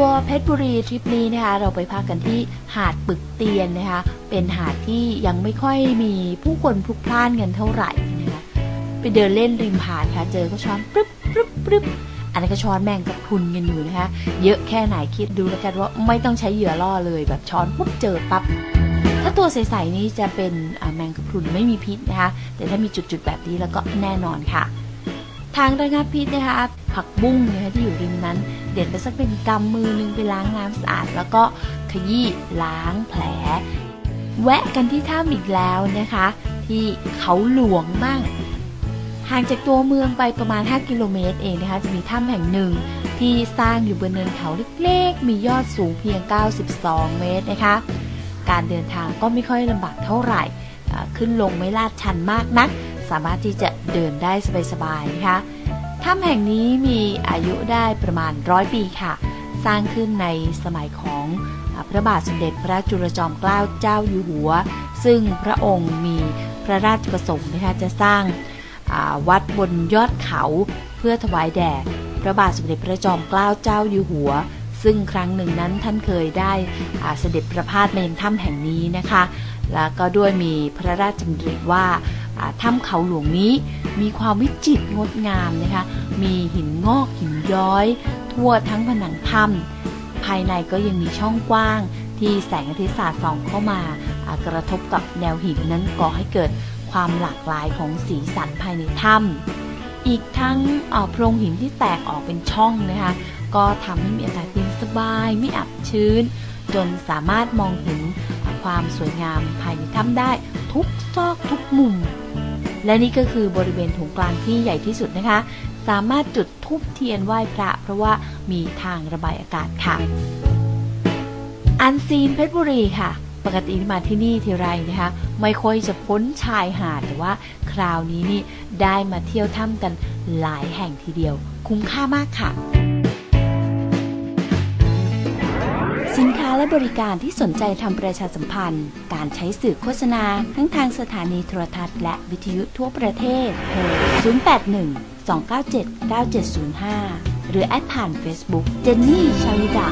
ทัวร์เพชรบุรีทริปนี้นะคะเราไปพักกันที่หาดปึกเตียนนะคะเป็นหาดที่ยังไม่ค่อยมีผู้คนพลุกพล่านกันเท่าไหร่นะคะไปเดินเล่นริมหาดค่ะเจอก็ช้อนปรึ๊บปรึ๊บปรึ๊บอันนั้นก็ช้อนแมงกะพรุนกันอยู่นะคะเยอะแค่ไหนคิดดูแล้วกันว่าไม่ต้องใช้เหยื่อล่อเลยแบบช้อนปุ๊บเจอปั๊บถ้าตัวใสๆนี้จะเป็นแมงกะพรุนไม่มีพิษนะคะแต่ถ้ามีจุดๆแบบนี้แล้วก็แน่นอนค่ะ ทางระงับพิษนะคะผักบุ้งนะคะที่อยู่ริมนั้น เด็ดไปสักเป็นกำมือหนึงไปล้างน้ำสะอาด แล้วก็ขยี้ล้างแผล แวะกันที่ถ้ำอีกแล้วนะคะ ที่เขาหลวงบ้างห่างจากตัวเมืองไปประมาณ 5 กิโลเมตรเองนะคะ จะมีถ้ำแห่งหนึ่งที่สร้างอยู่บนเนินเขาเล็กๆ มียอดสูงเพียง 92 เมตรนะคะ การเดินทางก็ไม่ค่อยลำบากเท่าไหร่ ขึ้นลงไม่ลาดชันมากนัก สามารถที่จะเดินได้สบายๆนะคะถ้ำแห่งนี้มีอายุได้ประมาณร้อยปีค่ะ สร้างขึ้นในสมัยของพระบาทสมเด็จพระจุลจอมเกล้าเจ้าอยู่หัว ซึ่งพระองค์มีพระราชประสงค์นะคะจะสร้างวัดบนยอดเขาเพื่อถวายแด่พระบาทสมเด็จพระจอมเกล้าเจ้าอยู่หัว ซึ่งครั้งหนึ่งนั้นท่านเคยได้เสด็จประพาสมายังถ้ำแห่งนี้นะคะ แล้วก็ด้วยมีพระราชดำริว่าถ้ำเขาหลวงนี้มีความวิจิตรงดงามนะคะ มีหินงอกหินย้อย ทั่วทั้งผนังถ้ำภายในก็ยังมีช่องกว้างที่แสงอาทิตย์สาดส่องเข้ามากระทบกับแนวหินนั้นก่อให้เกิดความหลากหลายของสีสันภายในถ้ำอีกทั้งโพรงหินที่แตกออกเป็นช่องนะคะ ก็ทำให้มีอากาศ สบายไม่อับชื้น จนสามารถมองเห็นความสวยงามภายในถ้ำได้ทุกซอกทุกมุม และนี่ก็คือบริเวณถุงกลางที่ใหญ่ที่สุดนะคะ สามารถจุดทูบเทียนไหว้พระ เพราะว่ามีทางระบายอากาศค่ะ อันซีนเพชรบุรีค่ะปกติมาที่นี่ทีไรนะคะ ไม่ค่อยจะพ้นชายหาดแต่ว่าคราวนี้นี่ได้มาเที่ยวถ้ำกันหลายแห่งทีเดียว คุ้มค่ามากค่ะ สินค้าและบริการที่สนใจทำประชาสัมพันธ์ การใช้สื่อโฆษณา ทั้งทางสถานีโทรทัศน์และวิทยุทั่วประเทศโทร 081 297 9705 หรือแอดผ่าน Facebook เจนนี่ชาลิดา